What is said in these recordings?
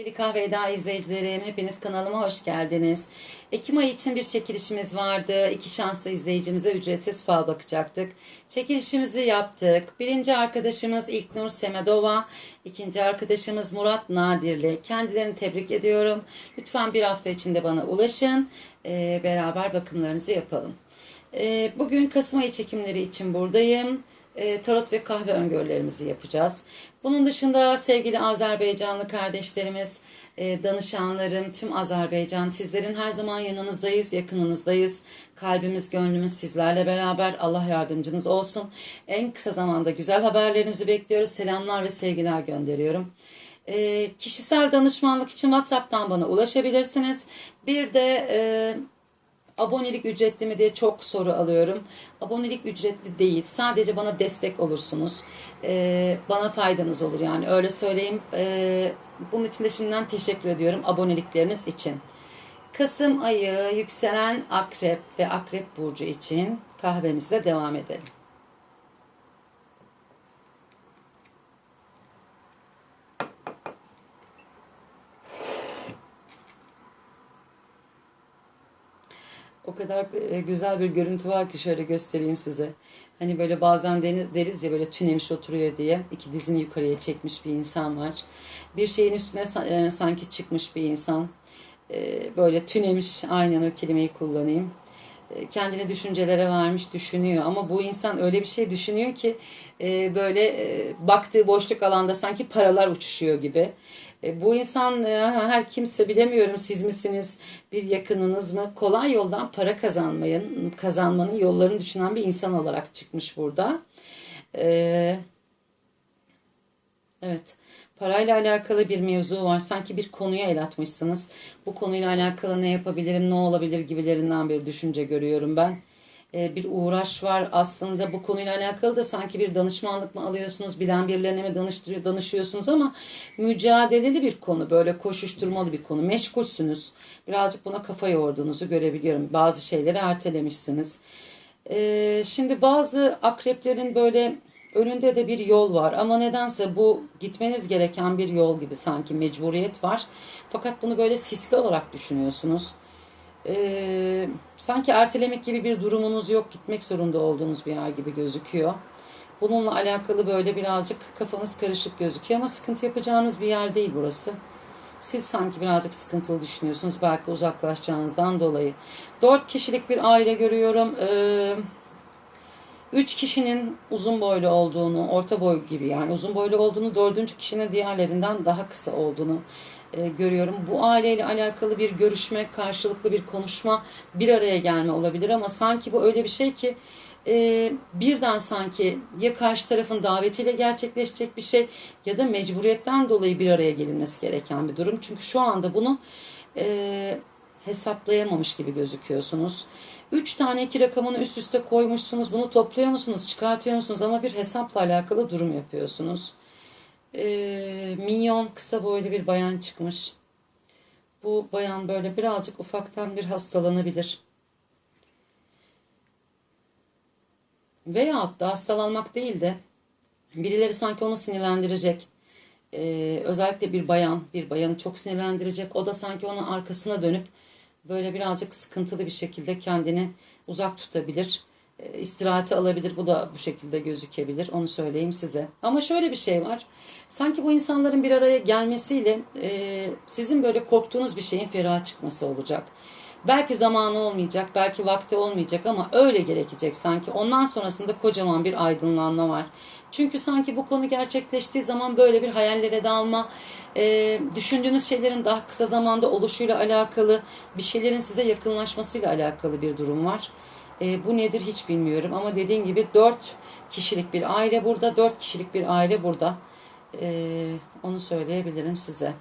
Birlik Kahve Eda izleyicilerim, hepiniz kanalıma hoş geldiniz. Ekim ayı için bir çekilişimiz vardı. İki şanslı izleyicimize ücretsiz fal bakacaktık. Çekilişimizi yaptık. Birinci arkadaşımız İlknur Semedova, ikinci arkadaşımız Murat Nadirli. Kendilerini tebrik ediyorum. Lütfen bir hafta içinde bana ulaşın. Ee, beraber bakımlarınızı yapalım. Ee, bugün Kasım ayı çekimleri için buradayım e, tarot ve kahve öngörülerimizi yapacağız. Bunun dışında sevgili Azerbaycanlı kardeşlerimiz, e, danışanlarım, tüm Azerbaycan sizlerin her zaman yanınızdayız, yakınınızdayız. Kalbimiz, gönlümüz sizlerle beraber. Allah yardımcınız olsun. En kısa zamanda güzel haberlerinizi bekliyoruz. Selamlar ve sevgiler gönderiyorum. E, kişisel danışmanlık için WhatsApp'tan bana ulaşabilirsiniz. Bir de e, Abonelik ücretli mi diye çok soru alıyorum. Abonelik ücretli değil. Sadece bana destek olursunuz. Ee, bana faydanız olur yani öyle söyleyeyim. Ee, bunun için de şimdiden teşekkür ediyorum abonelikleriniz için. Kasım ayı yükselen akrep ve akrep burcu için kahvemizle devam edelim. Kadar e, güzel bir görüntü var ki şöyle göstereyim size. Hani böyle bazen deriz ya böyle tünemiş oturuyor diye. iki dizini yukarıya çekmiş bir insan var. Bir şeyin üstüne e, sanki çıkmış bir insan. E, böyle tünemiş aynen o kelimeyi kullanayım. Kendini düşüncelere vermiş düşünüyor ama bu insan öyle bir şey düşünüyor ki böyle baktığı boşluk alanda sanki paralar uçuşuyor gibi. E, bu insan e, her kimse bilemiyorum siz misiniz bir yakınınız mı? Kolay yoldan para kazanmayın kazanmanın yollarını düşünen bir insan olarak çıkmış burada. E, evet parayla alakalı bir mevzu var. Sanki bir konuya el atmışsınız. Bu konuyla alakalı ne yapabilirim ne olabilir gibilerinden bir düşünce görüyorum ben bir uğraş var. Aslında bu konuyla alakalı da sanki bir danışmanlık mı alıyorsunuz, bilen birilerine mi danıştırıyor, danışıyorsunuz ama mücadeleli bir konu, böyle koşuşturmalı bir konu. Meşgulsünüz. Birazcık buna kafa yorduğunuzu görebiliyorum. Bazı şeyleri ertelemişsiniz. E, şimdi bazı akreplerin böyle önünde de bir yol var ama nedense bu gitmeniz gereken bir yol gibi sanki mecburiyet var. Fakat bunu böyle sisli olarak düşünüyorsunuz e, sanki ertelemek gibi bir durumunuz yok. Gitmek zorunda olduğunuz bir yer gibi gözüküyor. Bununla alakalı böyle birazcık kafanız karışık gözüküyor ama sıkıntı yapacağınız bir yer değil burası. Siz sanki birazcık sıkıntılı düşünüyorsunuz belki uzaklaşacağınızdan dolayı. Dört kişilik bir aile görüyorum. Ee, üç kişinin uzun boylu olduğunu, orta boy gibi yani uzun boylu olduğunu, dördüncü kişinin diğerlerinden daha kısa olduğunu e, görüyorum. Bu aileyle alakalı bir görüşme, karşılıklı bir konuşma, bir araya gelme olabilir ama sanki bu öyle bir şey ki e, birden sanki ya karşı tarafın davetiyle gerçekleşecek bir şey ya da mecburiyetten dolayı bir araya gelinmesi gereken bir durum. Çünkü şu anda bunu e, hesaplayamamış gibi gözüküyorsunuz. Üç tane iki rakamını üst üste koymuşsunuz. Bunu topluyor musunuz, çıkartıyor musunuz ama bir hesapla alakalı durum yapıyorsunuz e, minyon kısa boylu bir bayan çıkmış. Bu bayan böyle birazcık ufaktan bir hastalanabilir. Veyahut da hastalanmak değil de birileri sanki onu sinirlendirecek. Ee, özellikle bir bayan, bir bayanı çok sinirlendirecek. O da sanki onun arkasına dönüp böyle birazcık sıkıntılı bir şekilde kendini uzak tutabilir. E, istirahati alabilir. Bu da bu şekilde gözükebilir. Onu söyleyeyim size. Ama şöyle bir şey var. Sanki bu insanların bir araya gelmesiyle e, sizin böyle korktuğunuz bir şeyin ferah çıkması olacak. Belki zamanı olmayacak, belki vakti olmayacak ama öyle gerekecek sanki. Ondan sonrasında kocaman bir aydınlanma var. Çünkü sanki bu konu gerçekleştiği zaman böyle bir hayallere dalma, e, düşündüğünüz şeylerin daha kısa zamanda oluşuyla alakalı, bir şeylerin size yakınlaşmasıyla alakalı bir durum var. E, bu nedir hiç bilmiyorum ama dediğim gibi 4 kişilik bir aile burada, 4 kişilik bir aile burada. E, onu söyleyebilirim size.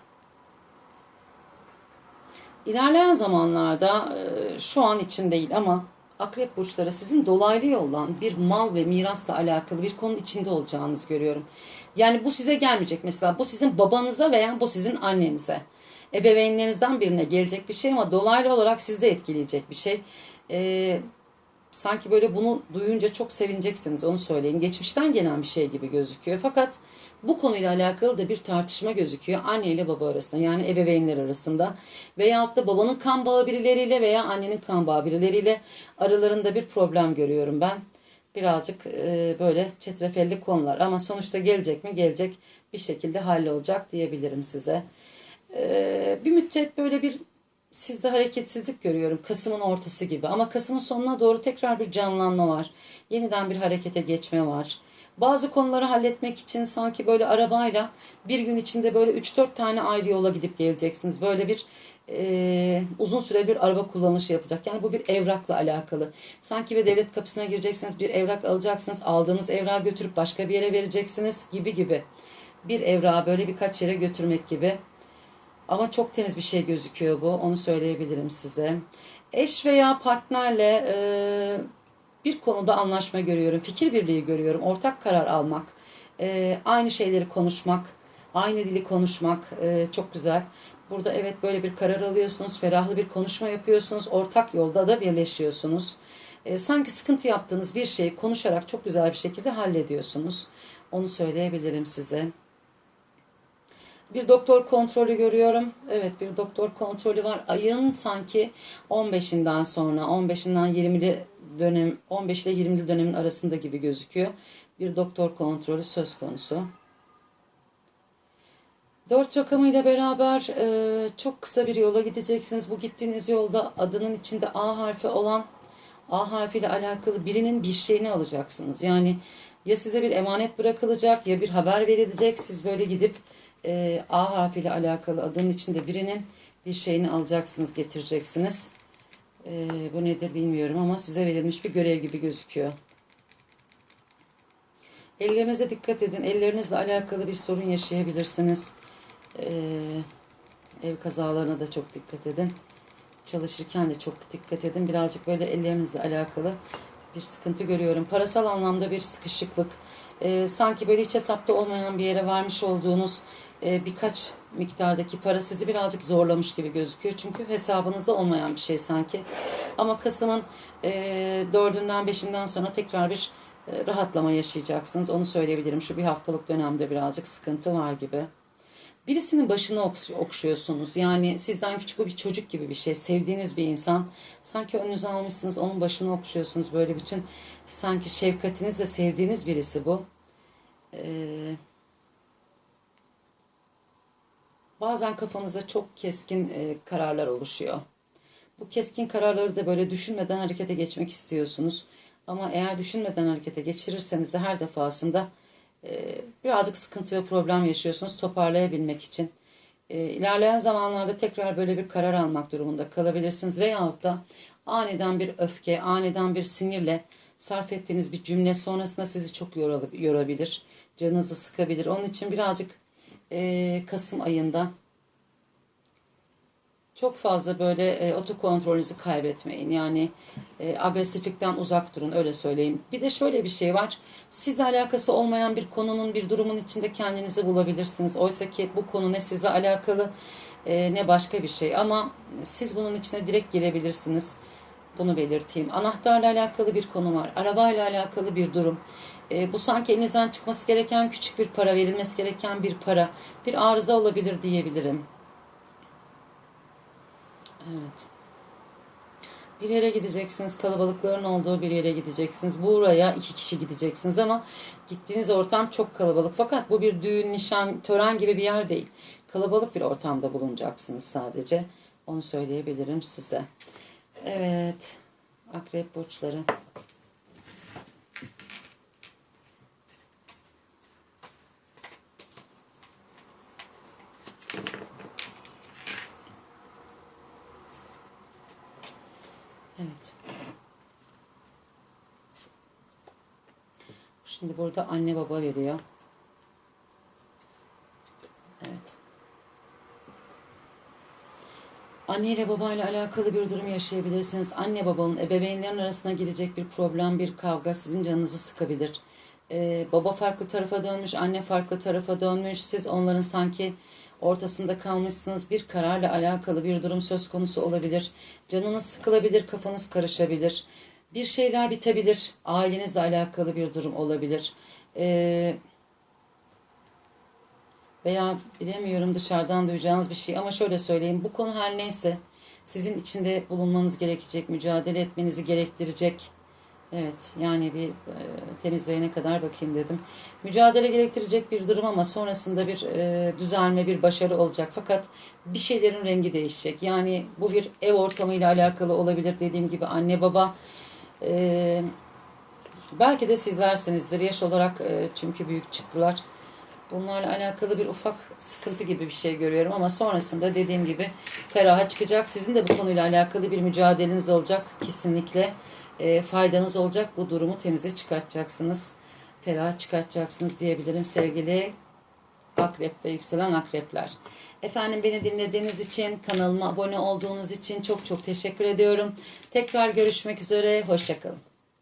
İlerleyen zamanlarda e, şu an için değil ama akrep burçları sizin dolaylı yoldan bir mal ve mirasla alakalı bir konu içinde olacağınızı görüyorum. Yani bu size gelmeyecek mesela bu sizin babanıza veya bu sizin annenize. Ebeveynlerinizden birine gelecek bir şey ama dolaylı olarak sizde etkileyecek bir şey. Ee, sanki böyle bunu duyunca çok sevineceksiniz onu söyleyin. Geçmişten gelen bir şey gibi gözüküyor. Fakat Bu konuyla alakalı da bir tartışma gözüküyor anne ile baba arasında yani ebeveynler arasında veyahut da babanın kan bağı birileriyle veya annenin kan bağı birileriyle aralarında bir problem görüyorum ben. Birazcık e, böyle çetrefelli konular ama sonuçta gelecek mi gelecek bir şekilde hallolacak diyebilirim size. E, bir müddet böyle bir sizde hareketsizlik görüyorum. Kasım'ın ortası gibi. Ama Kasım'ın sonuna doğru tekrar bir canlanma var. Yeniden bir harekete geçme var. Bazı konuları halletmek için sanki böyle arabayla bir gün içinde böyle 3-4 tane ayrı yola gidip geleceksiniz. Böyle bir e, uzun süreli bir araba kullanışı yapacak. Yani bu bir evrakla alakalı. Sanki bir devlet kapısına gireceksiniz, bir evrak alacaksınız, aldığınız evrağı götürüp başka bir yere vereceksiniz gibi gibi. Bir evrağı böyle birkaç yere götürmek gibi. Ama çok temiz bir şey gözüküyor bu. Onu söyleyebilirim size. Eş veya partnerle e, bir konuda anlaşma görüyorum. Fikir birliği görüyorum. Ortak karar almak. e, aynı şeyleri konuşmak. Aynı dili konuşmak. e, çok güzel. Burada evet böyle bir karar alıyorsunuz. Ferahlı bir konuşma yapıyorsunuz. Ortak yolda da birleşiyorsunuz. E, sanki sıkıntı yaptığınız bir şeyi konuşarak çok güzel bir şekilde hallediyorsunuz. Onu söyleyebilirim size. Bir doktor kontrolü görüyorum. Evet bir doktor kontrolü var. Ayın sanki 15'inden sonra 15'inden 20'li dönem 15 ile 20'li dönemin arasında gibi gözüküyor. Bir doktor kontrolü söz konusu. Dört rakamıyla beraber e, çok kısa bir yola gideceksiniz. Bu gittiğiniz yolda adının içinde A harfi olan A harfiyle alakalı birinin bir şeyini alacaksınız. Yani ya size bir emanet bırakılacak ya bir haber verilecek. Siz böyle gidip e, A harfiyle alakalı adının içinde birinin bir şeyini alacaksınız, getireceksiniz. E, bu nedir bilmiyorum ama size verilmiş bir görev gibi gözüküyor. Ellerinize dikkat edin. Ellerinizle alakalı bir sorun yaşayabilirsiniz. E, ev kazalarına da çok dikkat edin. Çalışırken de çok dikkat edin. Birazcık böyle ellerinizle alakalı bir sıkıntı görüyorum. Parasal anlamda bir sıkışıklık. E, sanki böyle hiç hesapta olmayan bir yere vermiş olduğunuz e, birkaç miktardaki para sizi birazcık zorlamış gibi gözüküyor. Çünkü hesabınızda olmayan bir şey sanki. Ama Kasım'ın e, dördünden beşinden sonra tekrar bir e, rahatlama yaşayacaksınız. Onu söyleyebilirim. Şu bir haftalık dönemde birazcık sıkıntı var gibi. Birisinin başını okş- okşuyorsunuz. Yani sizden küçük bir çocuk gibi bir şey. Sevdiğiniz bir insan. Sanki önünüze almışsınız onun başını okşuyorsunuz. Böyle bütün sanki şefkatinizle sevdiğiniz birisi bu. Eee Bazen kafanızda çok keskin e, kararlar oluşuyor. Bu keskin kararları da böyle düşünmeden harekete geçmek istiyorsunuz. Ama eğer düşünmeden harekete geçirirseniz de her defasında birazcık sıkıntı ve problem yaşıyorsunuz toparlayabilmek için. E, ilerleyen zamanlarda tekrar böyle bir karar almak durumunda kalabilirsiniz. Veyahut da aniden bir öfke, aniden bir sinirle sarf ettiğiniz bir cümle sonrasında sizi çok yorabilir. Canınızı sıkabilir. Onun için birazcık e, Kasım ayında çok fazla böyle e, otokontrolünüzü kaybetmeyin. Yani e, agresiflikten uzak durun öyle söyleyeyim. Bir de şöyle bir şey var. Sizle alakası olmayan bir konunun bir durumun içinde kendinizi bulabilirsiniz. Oysa ki bu konu ne sizle alakalı e, ne başka bir şey. Ama siz bunun içine direkt girebilirsiniz. Bunu belirteyim. Anahtarla alakalı bir konu var. Arabayla alakalı bir durum. E, bu sanki elinizden çıkması gereken küçük bir para, verilmesi gereken bir para. Bir arıza olabilir diyebilirim. Evet. Bir yere gideceksiniz, kalabalıkların olduğu bir yere gideceksiniz. Buraya iki kişi gideceksiniz ama gittiğiniz ortam çok kalabalık. Fakat bu bir düğün, nişan, tören gibi bir yer değil. Kalabalık bir ortamda bulunacaksınız sadece. Onu söyleyebilirim size. Evet. Akrep burçları. Evet. Şimdi burada anne baba veriyor. Evet. Anne ile babayla alakalı bir durum yaşayabilirsiniz. Anne babanın ebeveynlerin arasına girecek bir problem, bir kavga sizin canınızı sıkabilir. Ee, baba farklı tarafa dönmüş, anne farklı tarafa dönmüş. Siz onların sanki ortasında kalmışsınız. Bir kararla alakalı bir durum söz konusu olabilir. Canınız sıkılabilir, kafanız karışabilir. Bir şeyler bitebilir. Ailenizle alakalı bir durum olabilir. Ee, veya bilemiyorum dışarıdan duyacağınız bir şey ama şöyle söyleyeyim bu konu her neyse sizin içinde bulunmanız gerekecek, mücadele etmenizi gerektirecek. Evet yani bir e, temizleyene kadar bakayım dedim. Mücadele gerektirecek bir durum ama sonrasında bir e, düzelme, bir başarı olacak. Fakat bir şeylerin rengi değişecek. Yani bu bir ev ortamıyla alakalı olabilir dediğim gibi anne baba. E, belki de sizlersinizdir yaş olarak e, çünkü büyük çıktılar. Bunlarla alakalı bir ufak sıkıntı gibi bir şey görüyorum ama sonrasında dediğim gibi feraha çıkacak. Sizin de bu konuyla alakalı bir mücadeleniz olacak kesinlikle. E, faydanız olacak. Bu durumu temize çıkartacaksınız. Feraha çıkartacaksınız diyebilirim sevgili akrep ve yükselen akrepler. Efendim beni dinlediğiniz için, kanalıma abone olduğunuz için çok çok teşekkür ediyorum. Tekrar görüşmek üzere. Hoşçakalın.